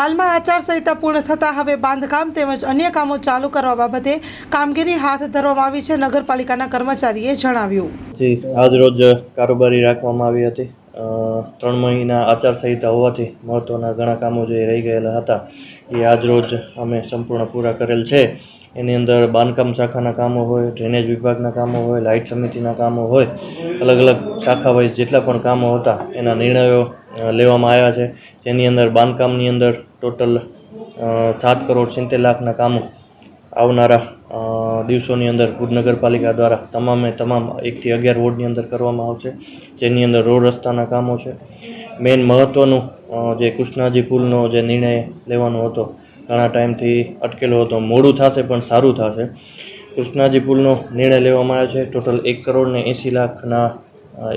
હાલમાં આચારસંહિતા પૂર્ણ થતાં હવે બાંધકામ તેમજ અન્ય કામો ચાલુ કરવા બાબતે કામગીરી હાથ ધરવામાં આવી છે, નગરપાલિકાના કર્મચારીએ જણાવ્યું. આજ રોજ કારોબારી રાખવામાં આવી હતી. ત્રણ મહિના આચારસંહિતા હોવાથી મહત્ત્વના ઘણા કામો જે રહી ગયેલા હતા, એ આજ રોજ અમે સંપૂર્ણ પૂરા કરેલ છે. એની અંદર બાંધકામ શાખાના કામો હોય, ડ્રેનેજ વિભાગના કામો હોય, લાઇટ સમિતિના કામો હોય, અલગ અલગ શાખા જેટલા પણ કામો હતા, એના નિર્ણયો લેવામાં આવ્યા છે. જેની અંદર બાંધકામની અંદર ટોટલ સાત કરોડ સિત્તેર લાખના કામો આવનારા દિવસોની અંદર ભુજ નગરપાલિકા દ્વારા તમામે તમામ એકથી અગિયાર વોર્ડની અંદર કરવામાં આવશે, જેની અંદર રોડ રસ્તાના કામો છે. મેઇન મહત્ત્વનું જે કૃષ્ણાજી પુલનો જે નિર્ણય લેવાનો હતો, ઘણા ટાઈમથી અટકેલો હતો, મોડું થશે પણ સારું થશે. કૃષ્ણાજી પુલનો નિર્ણય લેવામાં આવ્યો છે, ટોટલ એક કરોડ ને એંસી લાખના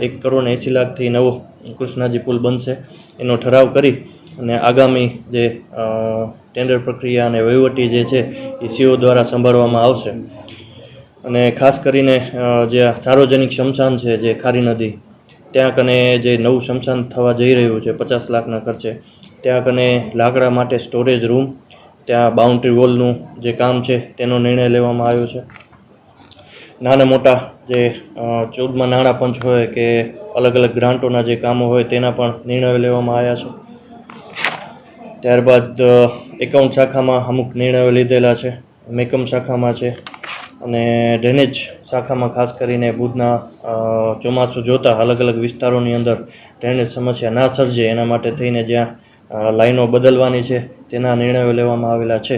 એક કરોડ એંસી લાખથી નવો કૃષ્ણાજી પુલ બનશે. એનો ઠરાવ કરી અને આગામી જે ટેન્ડર પ્રક્રિયા અને વહીવટી જે છે, એ સીઓ દ્વારા સંભાળવામાં આવશે. અને ખાસ કરીને જે સાર્વજનિક શમશાન છે, જે ખારી નદી, ત્યાં કને જે નવું શમશાન થવા જઈ રહ્યું છે, પચાસ લાખના ખર્ચે, ત્યાં કને લાકડા માટે સ્ટોરેજ રૂમ ત્યાં બાઉન્ડ્રી વોલનું જે કામ છે, તેનો નિર્ણય લેવામાં આવ્યો છે. નાના મોટા જે ચૌદમાં નાણાં પંચ હોય કે અલગ અલગ ગ્રાન્ટોના જે કામો હોય તેના પણ નિર્ણયો લેવામાં આવ્યા છે. ત્યારબાદ એકાઉન્ટ શાખામાં અમુક નિર્ણયો લીધેલા છે. મેકમ શાખામાં છે અને ડ્રેનેજ શાખામાં ખાસ કરીને ભુજના ચોમાસું જોતા અલગ અલગ વિસ્તારોની અંદર ડ્રેનેજ સમસ્યા ના સર્જે. એના માટે થઈને જ્યાં લાઈનો બદલવાની છે તેના નિર્ણયો લેવામાં આવેલા છે.